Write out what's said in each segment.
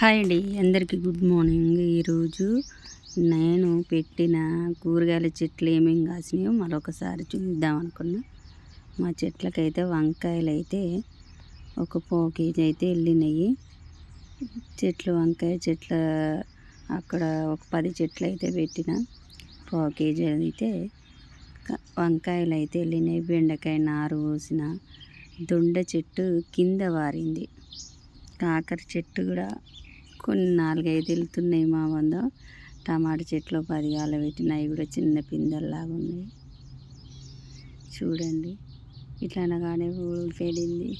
Hi అండి అందరికీ good morning. ఈరోజు నేను పెట్టిన కూరగాయల చెట్లు ఏమేమి కాసినాయో మరొకసారి చూద్దాం అనుకున్నా. మా చెట్లకైతే వంకాయలు అయితే ఒక పో కేజీ అయితే వెళ్ళినాయి. చెట్లు వంకాయ చెట్ల అక్కడ ఒక పది చెట్లు అయితే పెట్టిన. పో కేజీ అయితే వంకాయలు అయితే వెళ్ళినాయి. బెండకాయ నారు పోసిన దొండ చెట్టు కింద వారింది. కాకర చెట్టు కూడా కొన్ని నాలుగైదు వెళ్తున్నాయి మా వంద. టమాటా చెట్లు పది గాల పెట్టినాయి కూడా చిన్న పిందెల్లాగా ఉన్నాయి. చూడండి. ఇట్లా అనగానే పూలు పెడింది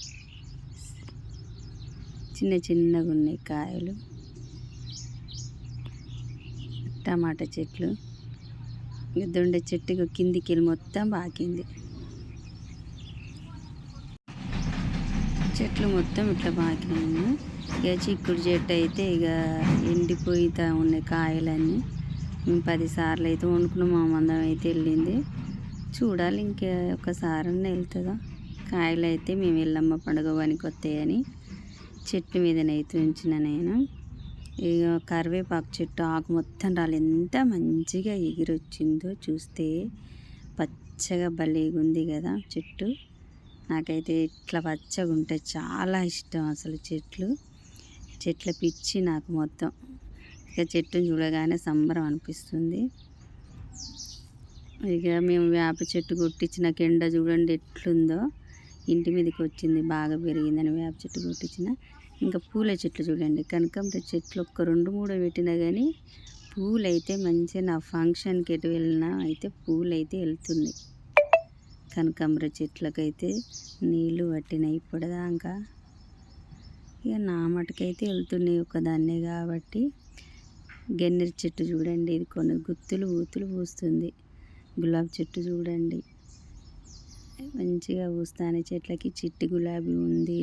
చిన్న చిన్నగా ఉన్నాయి కాయలు. టమాటా చెట్లు. దొండ చెట్టు కిందికి వెళ్ళి మొత్తం బాకింది చెట్లు మొత్తం ఇట్లా బాకినాయి ఇక చిక్కుడు చెట్టు అయితే ఇక ఎండిపోయితా ఉన్నాయి కాయలన్నీ. మేము పదిసార్లు అయితే వండుకున్నాం మా మందం అయితే వెళ్ళింది. చూడాలి ఇంకా ఒకసారి వెళ్తుందా కాయలు అయితే మేము వెళ్ళమ్మ పండుగ పనికి వస్తాయని చెట్టు మీదనైతే ఉంచిన నేను. ఇక కరివేపాకు చెట్టు ఆకు మొత్తం రాలి. ఎంత మంచిగా ఎగిరొచ్చిందో చూస్తే పచ్చగా భలేగా ఉంది కదా చెట్టు. నాకైతే ఇట్లా పచ్చగా ఉంటే చాలా ఇష్టం అసలు చెట్లు. చెట్ల పిచ్చి నాకు మొత్తం. ఇక చెట్టుని చూడగానే సంబరం అనిపిస్తుంది. ఇక మేము వేప చెట్టు కొట్టించిన కెండ చూడండి ఎట్లుందో. ఇంటి మీదకి వచ్చింది బాగా పెరిగిందని వేప చెట్టు కొట్టించిన. ఇంకా పూల చెట్లు చూడండి కనకాంబర చెట్లు ఒక్క రెండు మూడు పెట్టినా కానీ పూలైతే మంచిగా నా ఫంక్షన్కి ఎటు వెళ్ళినా అయితే పూలైతే వెళ్తున్నాయి. కనకాంబర చెట్లకైతే నీళ్ళు పట్టినాయి ఇప్పటిదాకా. ఇక నా మటుకైతే వెళ్తున్నాయి ఒకదాన్నే కాబట్టి గన్నేరు చెట్టు చూడండి. ఇది కొన్ని గుత్తులు ఊతులు పూస్తుంది. గులాబీ చెట్టు చూడండి. మంచిగా పూస్తాను చెట్లకి. చిట్టి గులాబీ ఉంది.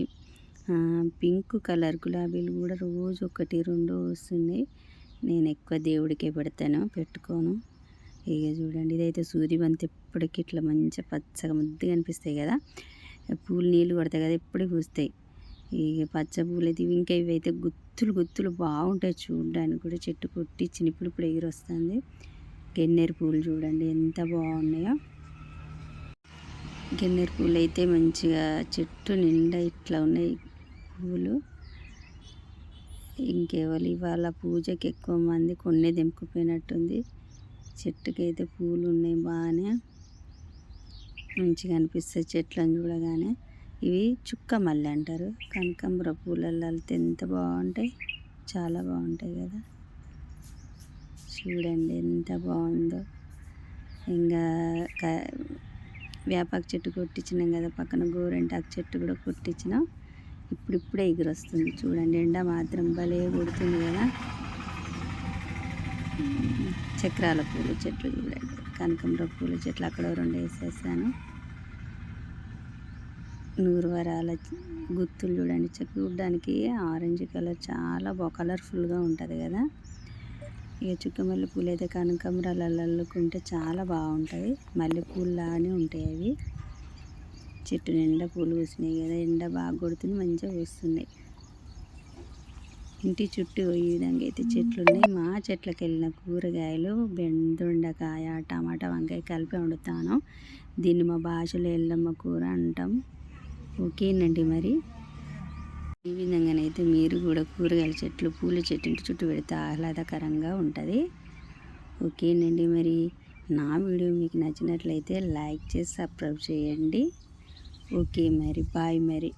పింక్ కలర్ గులాబీలు కూడా రోజు ఒకటి రెండు వస్తున్నాయి. నేను ఎక్కువ దేవుడికే పెడతాను పెట్టుకోను. ఇక చూడండి. ఇదైతే సూర్యవంతి ఎప్పటికి ఇట్లా మంచిగా పచ్చగా ముద్దుగా అనిపిస్తాయి కదా. పూలు నీళ్ళు పడతాయి కదా ఎప్పుడు పూస్తాయి. ఇక పచ్చ పూలు అయితే ఇంకా ఇవి అయితే గుత్తులు గుత్తులు బాగుంటాయి చూడడానికి కూడా. చెట్టు కొట్టి చినిపులు ఇప్పుడు ఎగిరొస్తుంది. గన్నేరు పూలు చూడండి ఎంత బాగున్నాయో. గన్నేరు పూలు అయితే మంచిగా చెట్టు నిండా ఇట్లా ఉన్నాయి పూలు. ఇంకెవరు ఇవాళ పూజకి ఎక్కువ మంది కొన్ని తెంపుకుపోయినట్టుంది. చెట్టుకి అయితే పూలు ఉన్నాయి బాగానే. మంచిగా అనిపిస్తుంది చెట్లను చూడగానే. ఇవి చుక్క మల్లె అంటారు. కనకాంబర పూలల్లో వెళ్తే ఎంత బాగుంటాయి. చాలా బాగుంటాయి కదా. చూడండి ఎంత బాగుందో. ఇంకా క- వేపాకు చెట్టు కొట్టించినాం కదా. పక్కన గోరెంటాకు చెట్టు కూడా కొట్టించినాం. ఇప్పుడిప్పుడే ఎగురొస్తుంది. చూడండి ఎండ మాత్రం భలే కొడుతుంది కదా. చక్రాల పూల చెట్లు చూడండి. కనకంబర పూల చెట్లు అక్కడ రెండు వేసేసాను. నూరు వరాల గుత్తులు చూడండి. చూడడానికి ఆరెంజ్ కలర్ చాలా బాగా కలర్ఫుల్గా ఉంటుంది కదా. ఇక చుక్కమల్లి పూలు అయితే కనకమరాలల్లుకుంటే అల్లుకుంటే చాలా బాగుంటాయి మల్లెపూల్లానే ఉంటాయి అవి. చెట్టు నిండా పూలు పూసినాయి కదా. ఎండ బాగా కొడుతుంది మంచిగా పూస్తున్నాయి. ఇంటి చుట్టూ ఈ విధంగా అయితే చెట్లు ఉన్నాయి. మా చెట్లకు వెళ్ళిన కూరగాయలు బెండుండకాయ టమాటా వంకాయ కలిపి వండుతాను. దీన్ని మా భాషలో ఎల్లమ్మ కూర అంటాం. ఓకేనండి మరి? ఈ విధంగానైతే మీరు కూడా కూరగాయల చెట్లు పూల చెట్టు ఇంటి చుట్టూ పెడితే ఆహ్లాదకరంగా ఉంటుంది. ఓకేనండి మరి. నా వీడియో మీకు నచ్చినట్లయితే లైక్ చేసి సబ్స్క్రైబ్ చేయండి. ఓకే మరి. బాయ్ మరి.